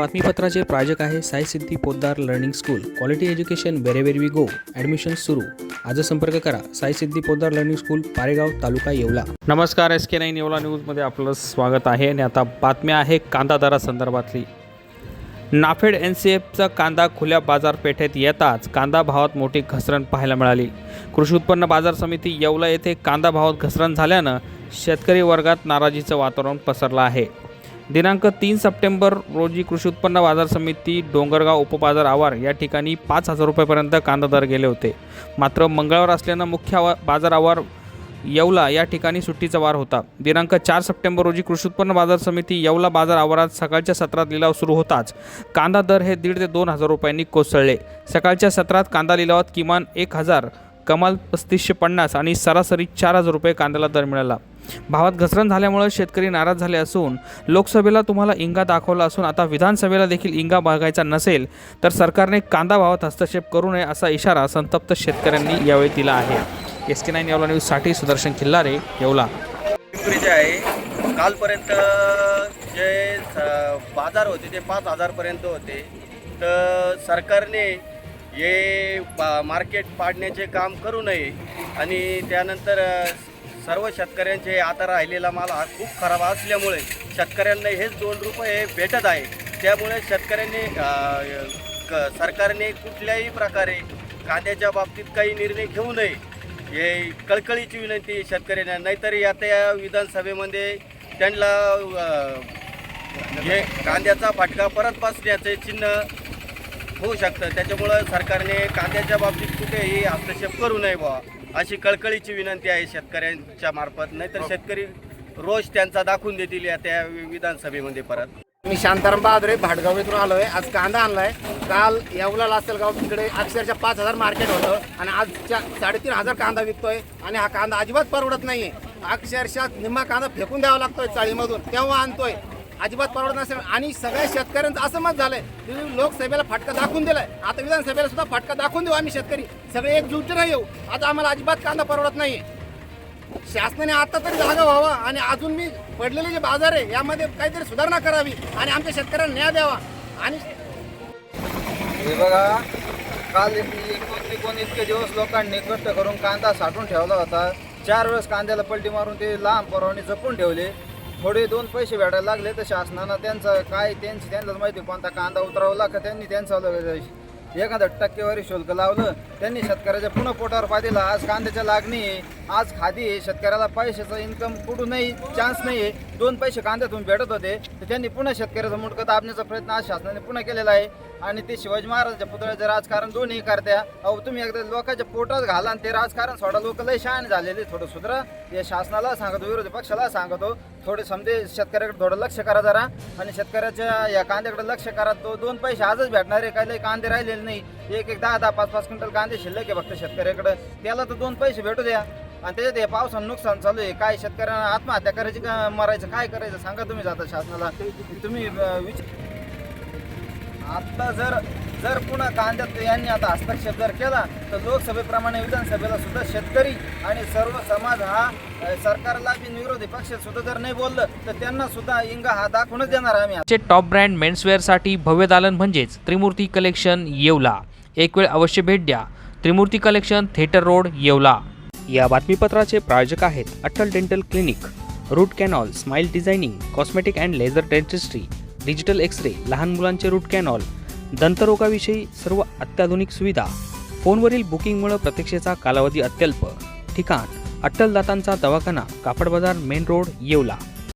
बातमीपत्राचे प्रायोजक आहे Sai Siddhi Poddar learning school. Quality education wherever we go admission सुरू. आज संपर्क करा. Sai Siddhi Poddar learning school Paregaon taluka Yeola. नमस्कार एस के नाईन येवला न्यूजमध्ये आपलं स्वागत आहे. आणि आता बातम्या आहे कांदा दरासंदर्भातली नाफेड एन सी एफचा कांदा खुल्या बाजारपेठेत येताच कांदा भावात मोठी घसरण पाहायला मिळाली. कृषी उत्पन्न बाजार समिती येवला येथे कांदा भावात घसरण झाल्यानं शेतकरी वर्गात नाराजीचं वातावरण पसरलं आहे. दिनांक तीन सप्टेंबर रोजी कृषी उत्पन्न बाजार समिती डोंगरगाव उपबाजार आवार या ठिकाणी पाच हजार रुपयापर्यंत कांदा दर गेले होते. मात्र मंगळवार असल्यानं मुख्य आवा बाजार आवार येवला या ठिकाणी सुट्टीचा वार होता. दिनांक चार सप्टेंबर रोजी कृषी उत्पन्न बाजार समिती येवला बाजार आवारात सकाळच्या सत्रात लिलाव सुरू होताच. कांदा दर हे दीड ते दोन हजार रुपयांनी कोसळले. सकाळच्या सत्रात कांदा लिलावात किमान एक हजार कमाल पस्तीसशे पन्नास आणि सरासरी चार हजार रुपये कांद्याला दर मिळाला. भावात घसरण झाल्यामुळे शेतकरी नाराज झाले असून लोकसभेला तुम्हाला इंगा दाखवला असून आता विधानसभेला देखील इंगा बघायचा नसेल तर सरकारने कांदा भावात हस्तक्षेप करू नये असा इशारा संतप्त शेतकऱ्यांनी यावेळी दिला आहे. एस के नाईन येवला न्यूजसाठी सुदर्शन खिल्लारे येवला. जे आहे कालपर्यंत जे बाजार होते ते पाच हजारपर्यंत होते. तर सरकारने हे पा मार्केट पाडण्याचे काम करू नये आणि त्यानंतर सर्व शेतकऱ्यांचे आता राहिलेला माल हा खूप खराब असल्यामुळे शेतकऱ्यांना हेच दोन रुपये भेटत आहे. त्यामुळे शेतकऱ्यांनी क सरकारने कुठल्याही प्रकारे कांद्याच्या बाबतीत काही निर्णय घेऊ नये. हे कळकळीची विनंती शेतकऱ्यांना. नाहीतर आता या विधानसभेमध्ये त्यांना हे कांद्याचा फटका परत बसण्याचे चिन्ह होऊ शकतं. त्याच्यामुळं सरकारने कांद्याच्या बाबतीत कुठेही हस्तक्षेप करू नये बुवा. अशी कळकळीची विनंती आहे शेतकऱ्यांच्या मार्फत. नाहीतर शेतकरी रोष त्यांचा दाखवून देतील या त्या विधानसभेमध्ये परत. मी शांताराम बहादुरे भाटगाव येथून आहे आज कांदा आणलाय. काल येवला लासलगाव तिकडे अक्षरशः पाच हजार मार्केट होतं आणि आजच्या साडेतीन हजार कांदा विकतोय आणि हा कांदा अजिबात परवडत नाहीये. अक्षरशः निम्मा कांदा फेकून द्यावा लागतोय चाळीमधून. तेव्हा आणतोय. अजिबात परवडत नसेल आणि सगळ्या शेतकऱ्यांचं असं मत झालंय की लोकसभेला फटका दाखवून दिलाय. आता विधानसभेला सुद्धा फटका दाखवून देऊ आम्ही शेतकरी. सगळे एकजुटीनं येऊ. आता आम्हाला अजिबात कांदा परवडत नाही शासनाने आता तरी जागा व्हावा आणि अजून मी पडलेले जे बाजार आहे यामध्ये काहीतरी सुधारणा करावी आणि आमच्या शेतकऱ्यांना न्याय द्यावा. आणि हे बघा काल कोण इतके दिवस लोकांनी कष्ट करून कांदा साठवून ठेवला होता. चार वेळेस कांद्याला पलटी मारून ते लांब परवाने जपून ठेवले. थोडे दोन पैसे भेटायला लागले तर शासनानं त्यांचं काय त्यांची त्यांनाच माहिती कोणता कांदा उतरवला का त्यांनी त्यांचं एखादं टक्केवारी शुल्क लावलं त्यांनी शेतकऱ्याच्या पुन्हा पोटावर पादिला आज कांद्याच्या लागणी आहे आज खादी आहे शेतकऱ्याला पैशाचं इन्कम कुठूनही चान्स नाही आहे. दोन पैसे कांद्यातून भेटत होते तर त्यांनी पुन्हा शेतकऱ्याचं मुटकं दाबण्याचा प्रयत्न आज शासनाने पुन्हा केलेला आहे. आणि ते शिवाजी महाराजांच्या पुतळ्याचं राजकारण दोन्ही करत्या. अहो तुम्ही एकदा लोकांच्या पोटात घाला आणि ते राजकारण सोडा. लोक लय शहाण झालेले थोडं सुधरा. या शासनाला सांगतो विरोधी पक्षाला सांगतो थोडे समजे शेतकऱ्याकडे थोडं लक्ष करा जरा. आणि शेतकऱ्याच्या या कांद्याकडे लक्ष करा. तो दोन पैसे आजच भेटणार आहे. काही कांदे राहिलेले नाही. एक एक दहा दहा पाच पाच क्विंटल कांदे शिल्लक आहे फक्त शेतकऱ्याकडे. त्याला तर दोन पैसे भेटू द्या. आणि त्याच्यात हे पावसानं नुकसान चालू आहे. काय शेतकऱ्यांना आत्महत्या करायची का मरायचं काय करायचं? सांगा तुम्ही जाता शासनाला. तुम्ही विचार आता जर जर पुन्हा कांद्यात यांनी आता हस्तक्षेप जर केला तर लोकसभेप्रमाणे विधानसभेला सुद्धा शेतकरी आणि सर्व समाज हा सरकारला बी विरोधी पक्ष सुद्धा जर नाही बोललं तर त्यांना सुद्धा इंगा हा दाखवूनच देणार आम्ही चे टॉप ब्रँड मेन्सवेअरसाठी भव्य दालन म्हणजेच त्रिमूर्ती कलेक्शन येवला. एक वेळ अवश्य भेट द्या. Trimurti collection theatre road Yeola. या बातमीपत्राचे प्रायोजक आहेत Atal dental clinic root canal smile designing cosmetic and laser dentistry digital X ray लहान मुलांचे रूट कॅनॉल दंतरोगाविषयी सर्व अत्याधुनिक सुविधा फोनवरील बुकिंगमुळे प्रतीक्षेचा कालावधी अत्यल्प. ठिकाण अट्टल दातांचा दवाखाना कापड बाजार मेन रोड येवला.